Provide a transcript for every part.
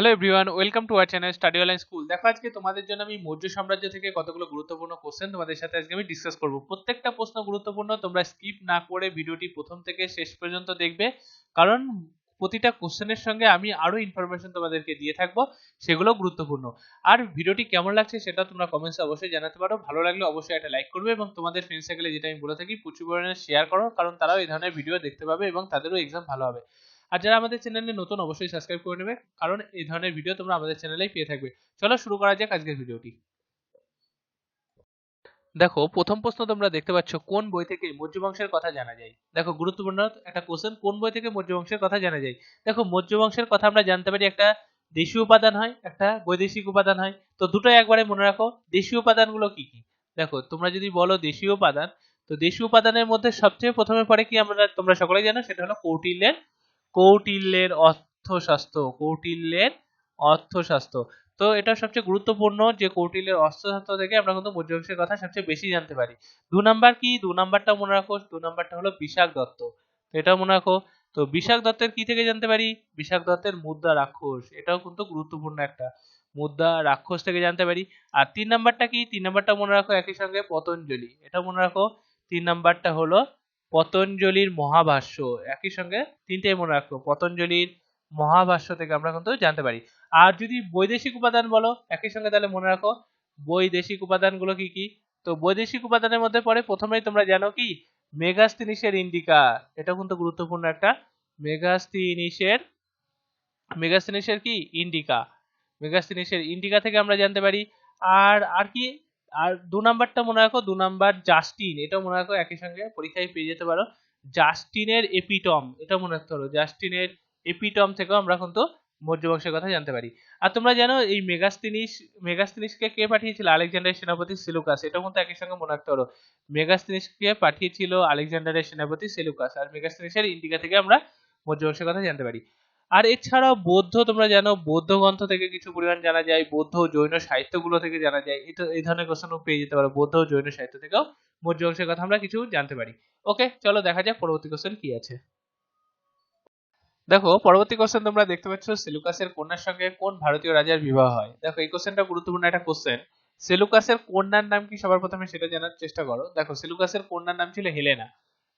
Hello everyone welcome to our channel study online school দেখো আজকে তোমাদের জন্য আমি মৌর্য সাম্রাজ্য থেকে কতগুলো গুরুত্বপূর্ণ কোশ্চেন তোমাদের সাথে আজকে আমি ডিসকাস করব। প্রত্যেকটা প্রশ্ন গুরুত্বপূর্ণ, তোমরা স্কিপ না করে ভিডিওটি প্রথম থেকে শেষ পর্যন্ত দেখবে। কারণ প্রতিটা কোশ্চেনের সঙ্গে আমি আরও ইনফরমেশন তোমাদেরকে দিয়ে থাকব, সেগুলো গুরুত্বপূর্ণ। আর ভিডিওটি কেমন লাগছে সেটা তোমরা কমেন্টসে অবশ্যই জানাতে পারো। ভালো লাগলে অবশ্যই একটা লাইক করবে এবং তোমাদের ফ্রেন্ড সার্কেলে যেটা আমি বলে থাকি প্রচুর পরিমাণে শেয়ার করো, কারণ তারাও এই ধরনের ভিডিও দেখতে পাবে এবং তাদেরও এক্সাম ভালো হবে। আর যারা আমাদের চ্যানেলে নতুন, অবশ্যই সাবস্ক্রাইব করে নেবে। কারণ এই ধরনের ভিডিও তোমরা আমাদের চ্যানেলেই পেয়ে থাকবে। চলো শুরু করা যাক আজকের ভিডিওটি দেখো, প্রথম প্রশ্ন তোমরা দেখতে পাচ্ছ, কোন বই থেকে মৌর্য বংশের কথা জানা যায়? দেখো, গুরুত্বপূর্ণ একটা কোশ্চেন কোন বই থেকে মৌর্য বংশের কথা জানা যায়? দেখো মৌর্য বংশের কথা আমরা জানতে পারি একটা দেশীয় উপাদান হয়, একটা বৈদেশিক উপাদান হয়। তো দুটোই একবারে মনে রাখো, দেশীয় উপাদানগুলো কি কি? দেখো, তোমরা যদি বলো দেশীয় উপাদান, তো দেশীয় উপাদানের মধ্যে সবচেয়ে প্রথমে পড়ে কি আমরা, তোমরা সকলেই জানো, সেটা হলো কৌটিল্যের কৌটিল্যের অর্থশাস্ত্র কৌটিল্যের অর্থশাস্ত্র। তো এটা সবচেয়ে গুরুত্বপূর্ণ যে কৌটিল্যের অর্থশাস্ত্র থেকে আমরা কিন্তু মৌর্যবংশের কথা সবচেয়ে বেশি জানতে পারি। দু নাম্বার কি? দু নাম্বারটা মনে রাখো, দু নাম্বারটা হলো বিশাখ দত্ত। এটাও মনে রাখো। তো বিশাখ দত্তের কি থেকে জানতে পারি? বিশাখ দত্তের মুদ্রা রাক্ষস। এটাও কিন্তু গুরুত্বপূর্ণ একটা মুদ্রা রাক্ষস থেকে জানতে পারি। আর তিন নাম্বারটা কি? তিন নাম্বারটা মনে রাখো একই সঙ্গে পতঞ্জলি। এটা মনে রাখো। তিন নাম্বারটা হলো পতঞ্জলির মহাভাষ্য। একই সঙ্গে তিনটেই মনে রাখো পতঞ্জলির মহাভাষ্য থেকে আমরা কিন্তু জানতে পারি। আর যদি বৈদেশিক উপাদান বলো, একই সঙ্গে তাহলে মনে রাখো, বৈদেশিক উপাদানগুলো কি কি? তো বৈদেশিক উপাদানের মধ্যে পড়ে প্রথমেই তোমরা জানো কি? মেগাস্তিনিসের ইন্ডিকা। এটা কিন্তু গুরুত্বপূর্ণ একটা। মেগাস্তিনিসের মেগাস্তিনিসের কি? ইন্ডিকা। মেগাস্তিনিসের ইন্ডিকা থেকে আমরা জানতে পারি। আর আর কি? আর দু নাম্বারটা মনে রাখো, দু নাম্বার জাস্টিন এটা মনে রাখো একই সঙ্গে পরীক্ষায় পেয়ে যেতে পারো। জাস্টিনের এপিটম এটা মনে রাখতে পারো। জাস্টিনের এপিটম থেকেও আমরা কিন্তু মৌর্য বংশের কথা জানতে পারি। আর তোমরা জানো এই মেগাস্তিনিস মেগাস্তিনিসকে কে পাঠিয়েছিল? আলেকজান্ডারের সেনাপতি সেলুকাস এটা কিন্তু একই সঙ্গে মনে রাখতে পারো। মেগাস্তিনিসকে পাঠিয়েছিল আলেকজান্ডারের সেনাপতি সেলুকাস আর মেগাস্তিনিসের ইন্ডিকা থেকে আমরা মৌর্য বংশের কথা জানতে পারি। আর এছাড়াও বৌদ্ধ, তোমরা জানো, বৌদ্ধ গ্রন্থ থেকে কিছু পরিমাণ জানা যায়, বৌদ্ধ জৈন সাহিত্যগুলো থেকে জানা যায়। এটা এই ধরনের কোশ্চেনও পেয়ে যেতে পারো, বৌদ্ধ জৈন সাহিত্য থেকেও। মৌর্য বংশের কথা আমরা কিছু জানতে পারি। ওকে চলো দেখা যাক পরবর্তী কোশ্চেন কি আছে। দেখো, পরবর্তী কোশ্চেন তোমরা দেখতে পাচ্ছ, সেলুকাসের কন্যার সঙ্গে কোন ভারতীয় রাজার বিবাহ হয়? দেখো, এই কোশ্চেনটা গুরুত্বপূর্ণ একটা কোশ্চেন সেলুকাসের কন্যার নাম কি? সবার প্রথমে সেটা জানার চেষ্টা করো। দেখো, সেলুকাসের কন্যার নাম ছিল হেলেনা।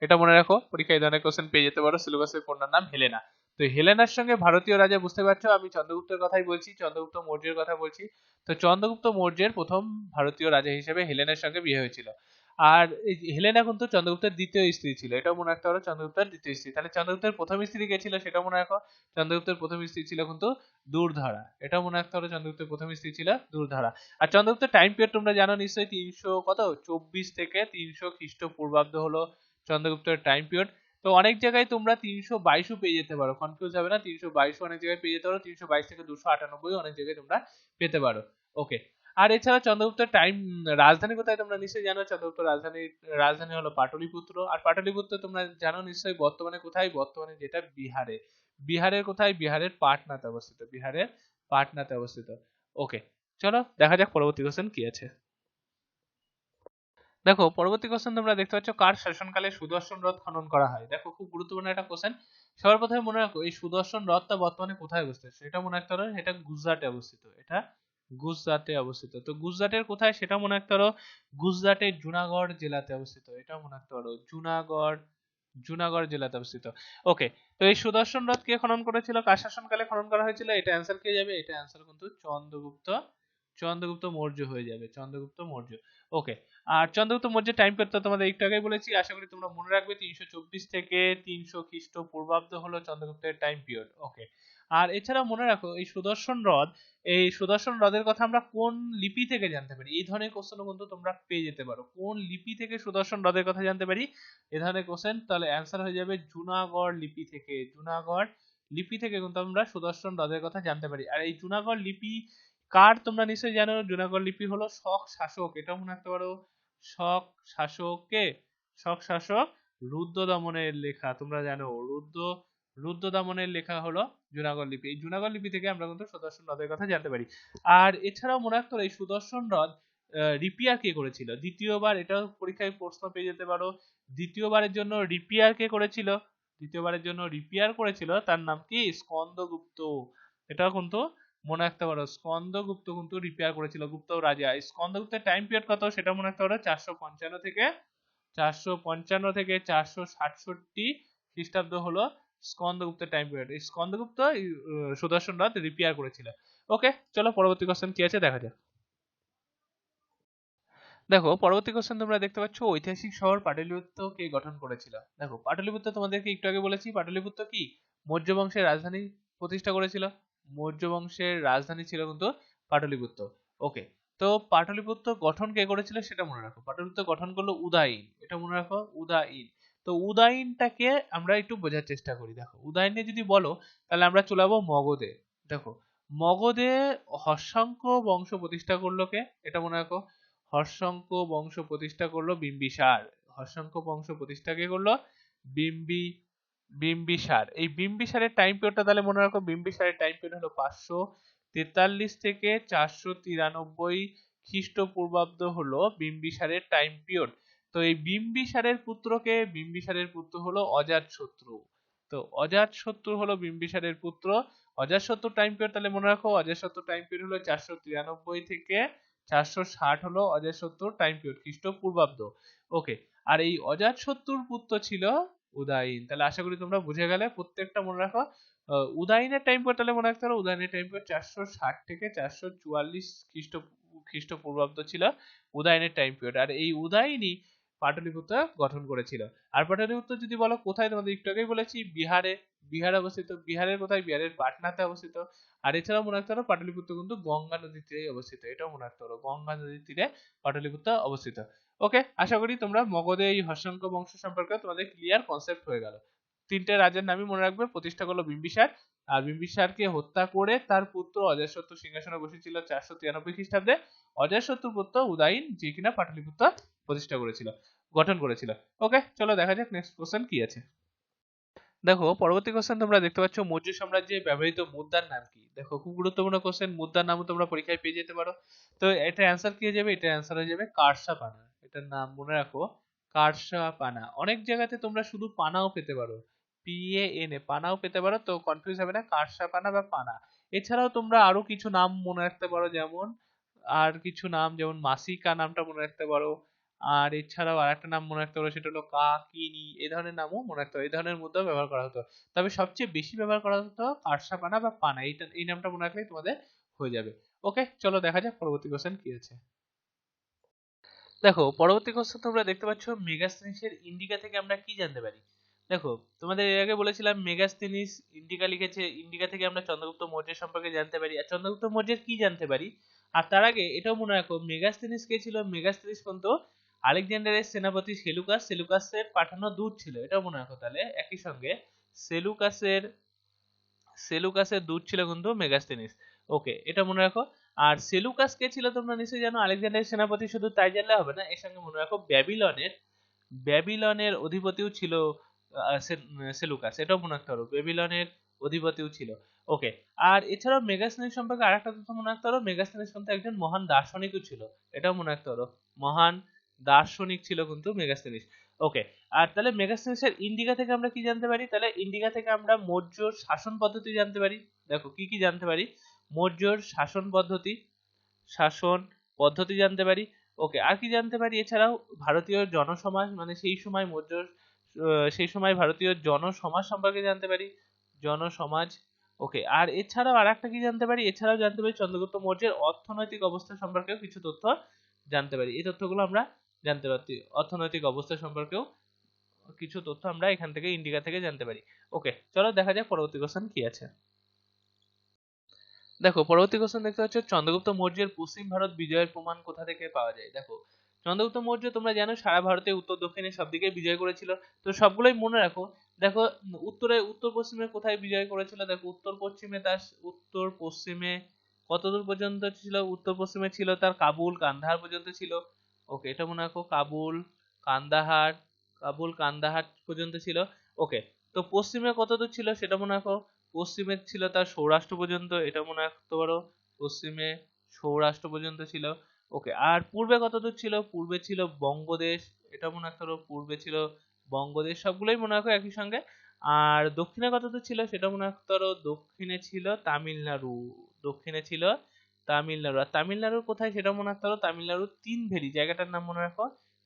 এটা মনে রাখো, পরীক্ষায় ধরনের কোশ্চেন পেয়ে যেতে পারো, সেলুকাসের কন্যার নাম হেলেনা। তো হেলেনার সঙ্গে ভারতীয় রাজা, বুঝতে পারছ? আমি চন্দ্রগুপ্তের কথাই বলছি, চন্দ্রগুপ্ত মৌর্যের কথা বলছি। তো চন্দ্রগুপ্ত মৌর্যের প্রথম ভারতীয় রাজা হিসেবে হেলেনার সঙ্গে বিয়ে হয়েছিল। আর হেলেনা কিন্তু চন্দ্রগুপ্তের দ্বিতীয় স্ত্রী ছিল। এটাও মনে রাখতে পারো, চন্দ্রগুপ্তের দ্বিতীয় স্ত্রী। তাহলে চন্দ্রগুপ্তের প্রথম স্ত্রী কে ছিল সেটাও মনে রাখো। চন্দ্রগুপ্তের প্রথম স্ত্রী ছিল কিন্তু দূরধারা। এটাও মনে রাখতে পারো, চন্দ্রগুপ্তের প্রথম স্ত্রী ছিল দূরধারা। আর চন্দ্রগুপ্তের টাইম পিরিয়ড তোমরা জানো নিশ্চয়ই, তিনশো কত? চব্বিশ থেকে তিনশো খ্রিস্টপূর্বাব্দ হলো চন্দ্রগুপ্তের টাইম পিরিয়ড তো অনেক জায়গায় তোমরা তিনশো বাইশও পেয়ে যেতে পারো। কনফিউজ হবে না, তিনশো বাইশও অনেক জায়গায় পেয়ে যেতে পারো, তিনশো বাইশ থেকে দুশো আটানব্বই অনেক জায়গায় তোমরা পেতে পারো। ওকে আর এছাড়া চন্দ্রগুপ্তের টাইম রাজধানী কোথায় তোমরা নিশ্চয়ই জানো? চন্দ্রগুপ্ত রাজধানী রাজধানী হলো পাটলিপুত্র। আর পাটলিপুত্র তোমরা জানো নিশ্চয়ই বর্তমানে কোথায়? বর্তমানে যেটা বিহারে। বিহারের কোথায়? বিহারের পাটনাতে অবস্থিত, বিহারের পাটনাতে অবস্থিত। ওকে চলো, দেখা যাক পরবর্তী কোশ্চেন কি আছে। দেখো, পরবর্তী কোশ্চেন তোমরা দেখতে পাচ্ছ, কার শাসনকালে সুদর্শন রথ খনন করা হয়? দেখো, খুব গুরুত্বপূর্ণ একটা কোশ্চেন সবার প্রথমে মনে রাখো, এই সুদর্শন রথটা বর্তমানে কোথায় অবস্থিত? সেটা মনে রাখতে পারো, এটা গুজরাটে অবস্থিত, এটা গুজরাটে অবস্থিত। তো গুজরাটের কোথায় সেটা মনে রাখতে পারো গুজরাটের জুনাগড় জেলাতে অবস্থিত, এটা মনে রাখতে পারো, জুনাগড় জুনাগড় জেলাতে অবস্থিত। ওকে তো এই সুদর্শন রথ কে খনন করেছিল, কার শাসনকালে খনন করা হয়েছিল? এটা অ্যান্সার কে যাবে? এটা অ্যান্সার কিন্তু চন্দ্রগুপ্ত চন্দ্রগুপ্ত মৌর্য হয়ে যাবে, চন্দ্রগুপ্ত মৌর্য। ওকে আর চন্দ্রগুপ্ত মৌর্যের টাইম পেতে তোমাদের একটু আগেই বলেছি, আশা করি তোমরা মনে রাখবে তিনশো চব্বিশ থেকে তিনশো খ্রিস্ট পূর্বাব্দ হলো চন্দ্রগুপ্তের টাইম পিরিয়ড ওকে আর এছাড়া মনে রাখো, এই সুদর্শন হ্রদ এই সুদর্শন হ্রদের কথা আমরা কোন লিপি থেকে জানতে পারি? এই ধরনের কোশ্চেনও কিন্তু তোমরা পেয়ে যেতে পারো। কোন লিপি থেকে সুদর্শন হ্রদের কথা জানতে পারি? এ ধরনের কোশ্চেন তাহলে অ্যান্সার হয়ে যাবে জুনাগড় লিপি থেকে। জুনাগড় লিপি থেকে কিন্তু আমরা সুদর্শন হ্রদের কথা জানতে পারি। আর এই জুনাগড় লিপি কার তোমরা নিশ্চয়ই জানো? জুনাগড় লিপি হলো শক শাসক। এটা মনে রাখতে পারো শক শাসককে শক শাসক রুদ্র দমনের লেখা, তোমরা জানো। রুদ্র রুদ্র দমনের লেখা হলো জুনাগড় লিপি। এই জুনাগড় লিপি থেকে আমরা কিন্তু সুদর্শন হ্রদের কথা জানতে পারি। আর এছাড়াও মনে রাখতে এই সুদর্শন হ্রদ রিপিয়ার কে করেছিল? দ্বিতীয়বার, এটাও পরীক্ষায় প্রশ্ন পেয়ে যেতে পারো। দ্বিতীয়বারের জন্য রিপিয়ার কে করেছিল? দ্বিতীয়বারের জন্য রিপিয়ার করেছিল, তার নাম কি? স্কন্দগুপ্ত। এটাও কিন্তু মনে রাখতে পারো, স্কন্দগুপ্ত কিন্তু রিপেয়ার করেছিল গুপ্ত রাজা। স্কন্দগুপ্তের টাইম পিরিয়ড কত সেটা মনে রাখতে পারো, চারশো পঞ্চান্ন থেকে, চারশো পঞ্চান্ন থেকে চারশো সাতষট্টি খ্রিস্টাব্দ হলো স্কন্দগুপ্তের টাইম পিরিয়ড স্কন্দগুপ্ত সুদর্শন রথ রিপেয়ার করেছিল। ওকে চলো পরবর্তী কোশ্চেন কি আছে দেখা যাক। দেখো, পরবর্তী কোশ্চেন তোমরা দেখতে পাচ্ছ, ঐতিহাসিক শহর পাটলিপুত্র কে গঠন করেছিল? দেখো, পাটলিপুত্র তোমাদেরকে একটু আগে বলেছি, পাটলিপুত্র কি? মৌর্য বংশের রাজধানী প্রতিষ্ঠা করেছিল। মৌর্য বংশের রাজধানী ছিল কিন্তু পাটলিপুত্র। ওকে তো পাটলিপুত্র গঠন কে করেছিল সেটা মনে রাখো। পাটলিপুত্র গঠন করল উদয়ন। এটা মনে রাখো, উদয়ন। তো উদয়নটাকে আমরা একটু বোঝার চেষ্টা করি। দেখো, উদয়নে যদি বলো, তাহলে আমরা চলে যাব মগধে। দেখো, মগধে হর্ষাঙ্ক বংশ প্রতিষ্ঠা করল কে? এটা মনে রাখো, হর্ষাঙ্ক বংশ প্রতিষ্ঠা করল বিম্বিসার। হর্ষাঙ্ক বংশ প্রতিষ্ঠা কে করল? বিম্বি বিম্বিসার এই বিম্বিসারের টাইম পিরিয়ডটা তাহলে মনে রাখো বিম্বিসারের টাইম পিরিয়ড হলো পাঁচশো তেতাল্লিশ থেকে চারশো তিরানব্বই খ্রিস্টপূর্বাব্দ হলো বিম্বিসারের টাইম পিরিয়ড তো এই বিম্বিসারের পুত্রকে বিম্বিসারের পুত্র হলো অজাতশত্রু তো অজাতশত্রু হলো বিম্বিসারের পুত্র। অজাতশত্রু টাইম পিরিয়ড তাহলে মনে রাখো অজাতশত্রু টাইম পিরিয়ড হলো চারশো তিরানব্বই থেকে চারশো ষাট হলো অজাতশত্রুর টাইম পিরিয়ড খ্রিস্টপূর্বাব্দ। ওকে আর এই অজাতশত্রুর পুত্র ছিল উদয়ন। তাহলে আশা করি তোমরা বুঝে গেলে। প্রত্যেকটা মনে রাখো উদয়নের টাইম পর তাহলে মনে রাখতে পারো, উদয়নের টাইম পর চারশো ষাট থেকে চারশো চুয়াল্লিশ খ্রিস্ট, খ্রিস্টপূর্বাব্দ ছিল উদয়নের টাইম পিরিয়ড আর এই উদয়নই পাটলিপুত্র গঠন করেছিল। আর পাটলিপুত্র যদি বলো কোথায়, তোমাদের একটু আগেই বলেছি, বিহারে বিহারে অবস্থিত, বিহারের কোথায়? বিহারের পাটনাতে অবস্থিত। আর এছাড়াও মনে রাখতে পাটলিপুত্র কিন্তু গঙ্গা নদীর তীরে অবস্থিত। এটাও মনে রাখতে পারো, গঙ্গা নদীর তীরে পাটলিপুত্র অবস্থিত। ওকে আশা করি তোমরা মগধে এই হর্ষাঙ্ক বংশ সম্পর্কে তোমাদের ক্লিয়ার কনসেপ্ট হয়ে গেল। তিনটে রাজার নামই মনে রাখবে, প্রতিষ্ঠা করল বিম্বিসার। আর বিম্বিসারকে হত্যা করে তার পুত্র অজাতশত্রু সিংহাসনে বসেছিল চারশো তিরানব্বই খ্রিস্টাব্দে। অজাতশত্রু পুত্র উদয়ন, যে কিনা পাটলিপুত্র প্রতিষ্ঠা করেছিল, গঠন করেছিল। ওকে চলো দেখা যাক নেক্সট কোশ্চেন কি আছে। দেখো, পরবর্তী কোশ্চেন তোমরা দেখতে পাচ্ছ, মৌর্য সাম্রাজ্যে ব্যবহৃত মুদ্রার নাম কি? দেখো, খুব গুরুত্বপূর্ণ কোশ্চেন মুদ্রার নামও তোমরা পরীক্ষায় পেয়ে যেতে পারো। তো এটা অ্যান্সার কি হয়ে যাবে? এটা অ্যান্সার হয়ে যাবে কারসা পানা এটার নাম মনে রাখো কারসা পানা অনেক জায়গাতে তোমরা শুধু পানাও পেতে পারো। পি এ এন এ পানাও পেতে পারো, তো কনফিউজ হবে না কারসা পানা বা পানা। এছাড়াও তোমরা আরও কিছু নাম মনে রাখতে পারো, যেমন, আর কিছু নাম, যেমন মাসিকা নামটা মনে রাখতে পারো। আর এছাড়াও আর একটা নাম মনে রাখতে পারো, সেটা হলো কাকিনি। এই ধরনের নামও মনে রাখতে পারো এই ধরনের মুদ্রাও ব্যবহার করা হতো। তবে সবচেয়ে বেশি ব্যবহার করা হতো কারসা পানা বা পানা। এইটা, এই নামটা মনে রাখলেই তোমাদের হয়ে যাবে। ওকে, চলো দেখা যাক পরবর্তী কোশ্চেন কি আছে। দেখো, পরবর্তী কোশ্চেন তোমরা দেখতে পাচ্ছ মেগাস্থেনিসের ইন্ডিকা থেকে আমরা কি জানতে পারি? দেখো, তোমাদের এর আগে বলেছিলাম মেগাস্থেনিস ইন্ডিকা লিখেছে, ইন্ডিকা থেকে আমরা চন্দ্রগুপ্ত মৌর্যের সম্পর্কে জানতে পারি। আর চন্দ্রগুপ্ত মৌর্যের কি জানতে পারি? আর তার আগে এটাও মনে রাখো মেগাস্থেনিস কে ছিল? মেগাস্থেনিস কিন্তু আলেকজান্ডারের সেনাপতি সেলুকাস, সেলুকাসের পাঠানো দূত ছিল, এটাও মনে রাখো তাহলে, একই সঙ্গে। সেলুকাসের সেলুকাসের দূত ছিল কিন্তু মেগাস্থেনিস ওকে, এটা মনে রাখো। আর সেলুকাস কে ছিল তোমরা নিশ্চয়ই জানো? আলেকজান্ডারের সেনাপতি শুধু তাই জানলে হবে না, এর সঙ্গে মনে রাখো ব্যাবিলনের ব্যাবিলনের অধিপতিও ছিল সেলুকাস, এটাও মনে রাখতে পারো, ব্যাবিলনের অধিপতিও ছিল। ওকে, আর এছাড়াও মেগাস্থেনিস সম্পর্কে আরেকটা তথ্য মনে রাখতে পারো মেগাস্থেনিস কিন্তু একজন মহান দার্শনিকও ছিল, এটাও মনে রাখতে পারো। মহান দার্শনিক ছিল কিন্তু মেগাস্থেনিস ওকে, আর তাহলে মেগাস্থেনিসের ইন্ডিকা থেকে আমরা কি জানতে পারি? তাহলে ইন্ডিকা থেকে আমরা মৌর্যর শাসন পদ্ধতি জানতে পারি। দেখো, কি কি জানতে পারি? মৌর্যর শাসন পদ্ধতি শাসন পদ্ধতি জানতে পারি। ওকে, আর কি জানতে পারি? এছাড়াও ভারতীয় জনসমাজ মানে সেই সময় মৌর্য সেই সময় ভারতীয় জনসমাজ সম্পর্কে জানতে পারি। জনসমাজ, ওকে, আর এছাড়াও আর একটা কি জানতে পারি? এছাড়াও জানতে পারি চন্দ্রগুপ্ত মৌর্যের অর্থনৈতিক অবস্থা সম্পর্কেও কিছু তথ্য জানতে পারি। এই তথ্যগুলো আমরা জানতে পারি অর্থনৈতিক অবস্থা সম্পর্কেও কিছু তথ্য আমরা এখান থেকে, ইন্ডিকা থেকে জানতে পারি। ওকে, চলো দেখা যাক পরবর্তী কোশ্চেন কি আছে। দেখো, পরবর্তী কোশ্চেন দেখতে পাচ্ছ, চন্দ্রগুপ্ত মৌর্যের পশ্চিম ভারত বিজয়ের প্রমাণ কোথা থেকে পাওয়া যায়? দেখো, চন্দ্রগুপ্ত মৌর্য তোমরা জানো, সারা ভারতে উত্তর দক্ষিণে সব দিকে বিজয় করেছিল। তো সবগুলোই মনে রাখো, দেখো, উত্তরে, উত্তর পশ্চিমে কোথায় বিজয় করেছিল? দেখো, উত্তর পশ্চিমে তার, উত্তর পশ্চিমে কতদূর পর্যন্ত ছিল? উত্তর পশ্চিমে ছিল তার কাবুল কান্দাহার পর্যন্ত ছিল। ওকে এটা মনে রাখো কাবুল, কান্দাহার কাবুল, কান্দাহার পর্যন্ত ছিল। ওকে তো পশ্চিমে কতদূর ছিল সেটা মনে রাখো। পশ্চিমে ছিল তার সৌরাষ্ট্র পর্যন্ত, এটা মনে রাখতে পারো। পশ্চিমে সৌরাষ্ট্র পর্যন্ত ছিল। ওকে আর পূর্বে কতদূর ছিল? পূর্বে ছিল বঙ্গদেশ, এটা মনে রাখতে পারো। পূর্বে ছিল বঙ্গদেশ, সবগুলোই মনে রাখো একই সঙ্গে। আর দক্ষিণে কতদূর ছিল সেটা মনে রাখতে পারো। দক্ষিণে ছিল তামিলনাড়ু, দক্ষিণে ছিল তামিলনাড়ু। আর তামিলনাড়ুর কোথায় সেটা মনে রাখতে পারো তামিলনাড়ুর তিন ভেলি জায়গাটার নাম মনে রাখো।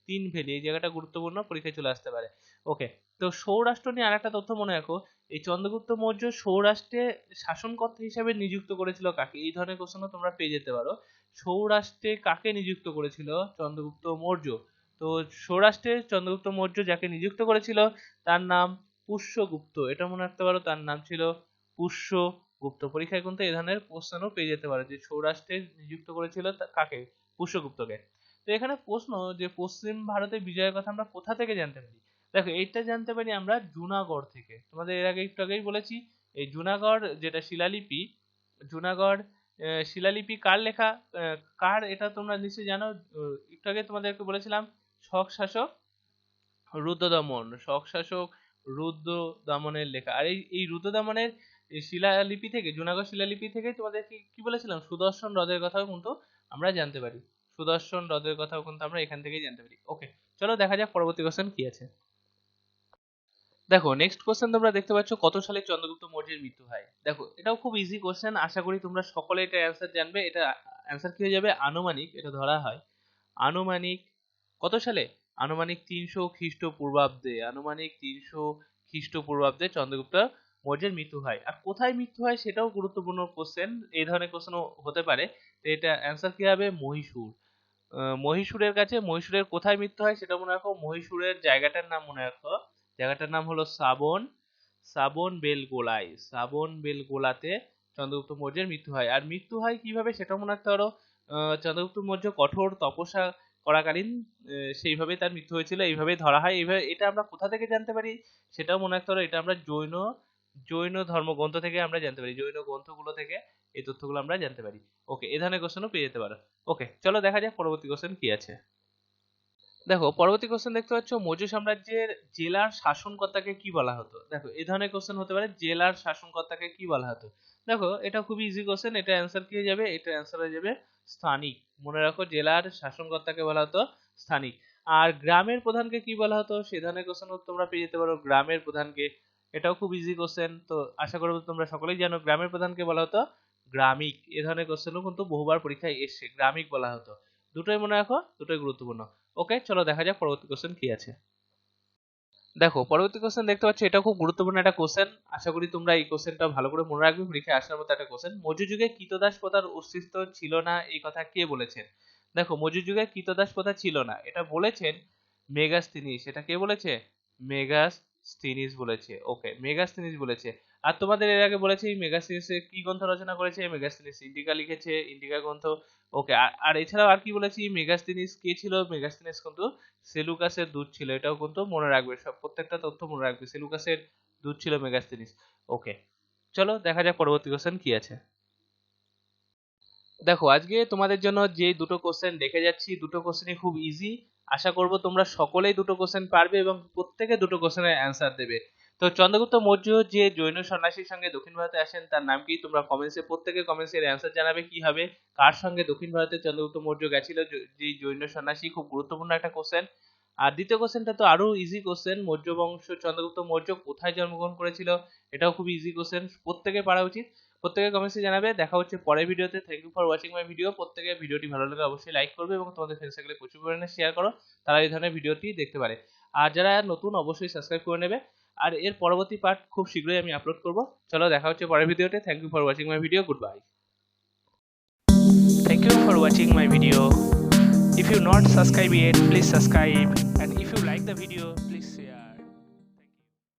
তিন ভেলি এই জায়গাটা গুরুত্বপূর্ণ, পরীক্ষায় চলে আসতে পারে। ওকে, তো সৌরাষ্ট্র নিয়ে আরেকটা তথ্য মনে রাখো। এই চন্দ্রগুপ্ত মৌর্য সৌরাষ্ট্রে শাসনকর্তা হিসাবে নিযুক্ত করেছিল কাকে? এই ধরনের কোশ্চেনও তোমরা পেয়ে যেতে পারো। সৌরাষ্ট্রে কাকে নিযুক্ত করেছিল? চন্দ্রগুপ্ত মৌর্য। তো সৌরাষ্ট্রে চন্দ্রগুপ্ত মৌর্য যাকে নিযুক্ত করেছিল, তার নাম পুষ্যগুপ্ত। এটা মনে রাখতে পারো, তার নাম ছিল পুষ্যগুপ্ত পরীক্ষায় কিন্তু এই ধরনের কোশ্চেনও পেয়ে যেতে পারে, যে সৌরাষ্ট্রে নিযুক্ত করেছিল কাকে? পুষ্যগুপ্তকে। তো এখানে প্রশ্ন যে পশ্চিম ভারতের বিজয়ের কথা আমরা কোথা থেকে জানতে পারি? দেখো, এইটা জানতে পারি আমরা জুনাগড় থেকে। তোমাদের এর আগে একটু আগেই বলেছি, এই জুনাগড় যেটা শিলালিপি, জুনাগড় শিলালিপি কার লেখা? কার এটা তোমরা নিশ্চয়ই জানো। একটু আগে তোমাদেরকে বলেছিলাম শক শাসক রুদ্রদমন শক শাসক রুদ্র দমনের লেখা। আর এই রুদ্র দমনের এই শিলালিপি থেকে, জুনাগড় শিলালিপি থেকে তোমাদের কি বলেছিলাম? সুদর্শন হ্রদের কথাও কিন্তু আমরা জানতে পারি। সুদর্শন হ্রদের কথাও কিন্তু আমরা এখান থেকেই জানতে পারি। ওকে চলো দেখা যাক পরবর্তী কোশ্চেন কি আছে। দেখো নেক্সট কোশ্চেন তোমরা দেখতে পাচ্ছ, কত সালে চন্দ্রগুপ্ত মৌর্যের মৃত্যু হয়? দেখো, এটাও খুব ইজি কোশ্চেন আশা করি তোমরা সকলে এটা অ্যান্সার জানবে। এটা অ্যান্সার কি হয়ে যাবে? আনুমানিক, এটা ধরা হয়। আনুমানিক, কত সালে? আনুমানিক তিনশো খ্রিস্টপূর্বাব্দে, আনুমানিক তিনশো খ্রিস্টপূর্বাব্দে চন্দ্রগুপ্ত মৌর্যের মৃত্যু হয়। আর কোথায় মৃত্যু হয় সেটাও গুরুত্বপূর্ণ কোশ্চেন এই ধরনের কোশ্চেনও হতে পারে। তো এটা অ্যান্সার কি হবে? মহীশূর। মহীশূরের কাছে, মহীশূরের কোথায় মৃত্যু হয় সেটা মনে রাখো। মহীশূরের জায়গাটার নাম মনে রাখো। জায়গাটার নাম হলো সাবন। সাবন বেলগোলায়। সাবন বেলগোলাতে চন্দ্রগুপ্ত মৌর্যের মৃত্যু হয়। আর মৃত্যু হয় কীভাবে সেটা মনে রাখতে পারো? চন্দ্রগুপ্ত মৌর্য কঠোর তপস্যা করাকালীন সেইভাবে তার মৃত্যু হয়েছিল। এইভাবে ধরা হয়। এইভাবে এটা আমরা কোথা থেকে জানতে পারি? সেটাও মনে রাখতে পারো। এটা আমরা জৈন জৈন ধর্মগ্রন্থ থেকে আমরা জানতে পারি, জৈন গ্রন্থগুলো থেকে এই তথ্যগুলো আমরা জানতে পারি। ওকে এই ধরনের কোশ্চেনও পেয়ে যেতে পারো। ওকে, চলো দেখা যাক পরবর্তী কোশ্চেন কি আছে। দেখো, পরবর্তী কোশ্চেন দেখতে পাচ্ছ, মৌর্য সাম্রাজ্যের জেলার শাসনকর্তাকে কি বলা হতো? দেখো এই ধরনের কোশ্চেন হতে পারে, জেলার শাসনকর্তাকে কি বলা হতো? দেখো, এটা খুবই ইজি কোশ্চেন এটা অ্যান্সার কি হয়ে যাবে? এটা অ্যান্সার হয়ে যাবে স্থানিক। মনে রাখো, জেলার শাসনকর্তাকে বলা হতো স্থানিক। আর গ্রামের প্রধানকে কি বলা হতো? সে ধরনের কোশ্চেন তোমরা পেয়ে যেতে পারো। গ্রামের প্রধানকে এটাও খুব ইজি কোশ্চেন তো আশা করব তোমরা সকলেই জানো, গ্রামের প্রধানকে বলা হতো গ্রামিক। এ ধরনের কোশ্চেনও কিন্তু বহুবার পরীক্ষায় এসছে, গ্রামিক বলা হতো। দুটোই মনে রাখো, দুটোই গুরুত্বপূর্ণ। ওকে চলো দেখা যাক পরবর্তী কোশ্চেন কি আছে। দেখো, পরবর্তী কোশ্চেন দেখতে পাচ্ছ এটা খুব গুরুত্বপূর্ণ একটা কোশ্চেন আশা করি তোমরা এই কোশ্চেনটা ভালো করে মনে রাখবে, পরীক্ষায় আসার মতো একটা কোশ্চেন মৌর্য যুগে কৃতদাস প্রথার অস্তিত্ব ছিল না, এই কথা কে বলেছেন? দেখো মৌর্য যুগে কৃতদাস প্রথা ছিল না। এটা বলেছেন মেগাস্তিনিস এটা কে বলেছে? মেগাস্তিনিস বলেছে। ওকে মেগাস্তিনিস বলেছে। আর তোমাদের এর আগে বলেছি মেগাস্তিনিস কি গ্রন্থ রচনা করেছে? মেগাস্তিনিস ইন্ডিকা লিখেছে ইন্ডিকা গ্রন্থ। ওকে আর এছাড়াও আর কি বলেছি? মেগাস্তিনিস কে ছিল? মেগাস্তিনিস কিন্তু সেলুকাসের দূত ছিল। এটাও কিন্তু মনে রাখবে। সব প্রত্যেকটা তথ্য মনে রাখবে। সেলুকাসের দূত ছিল মেগাস্তিনিস ওকে চলো দেখা যাক পরবর্তী কোশ্চেন কি আছে। দেখো, আজকে তোমাদের জন্য যে দুটো কোশ্চেন দেখে যাচ্ছি, দুটো কোশ্চেনই খুব ইজি আশা করব তোমরা সকলেই দুটো কোশ্চেন পারবে এবং প্রত্যেকে দুটো কোশ্চেনের অ্যান্সার দেবে। তো চন্দ্রগুপ্ত মৌর্য যে জৈন সন্ন্যাসীর সঙ্গে দক্ষিণ ভারতে আসেন, তার নাম কি? তোমরা কমেন্টসে প্রত্যেকে কমেন্টসে অ্যান্সার জানাবে কি হবে? কার সঙ্গে দক্ষিণ ভারতে চন্দ্রগুপ্ত মৌর্য গেছিল? যে জৈন সন্ন্যাসী, খুব গুরুত্বপূর্ণ একটা কোশ্চেন আর দ্বিতীয় কোশ্চেনটা তো আরও ইজি কোশ্চেন মৌর্য বংশ, চন্দ্রগুপ্ত মৌর্য কোথায় জন্মগ্রহণ করেছিল? এটাও খুব ইজি কোশ্চেন প্রত্যেকে পারা উচিত। প্রত্যেকে কমেন্টসে জানাবে। দেখা হচ্ছে পরের ভিডিওতে। Thank you for watching my video প্রত্যেকে ভিডিওটি ভালো লাগলে অবশ্যই লাইক করবে এবং তোমাদের ফ্রেন্ডস সার্কেলে প্রচুর পরিমাণে শেয়ার করো। তারা এই ধরনের ভিডিওটি দেখতে পারে। আর যারা নতুন অবশ্যই সাবস্ক্রাইব করে নেবে। আর এর পরবর্তী পার্ট খুব শীঘ্রই আমি আপলোড করব। চলো দেখা হচ্ছে পরের ভিডিওতে। Thank you for watching my video good bye Thank you for watching my video. If you not subscribe yet, please subscribe. And if you like the video,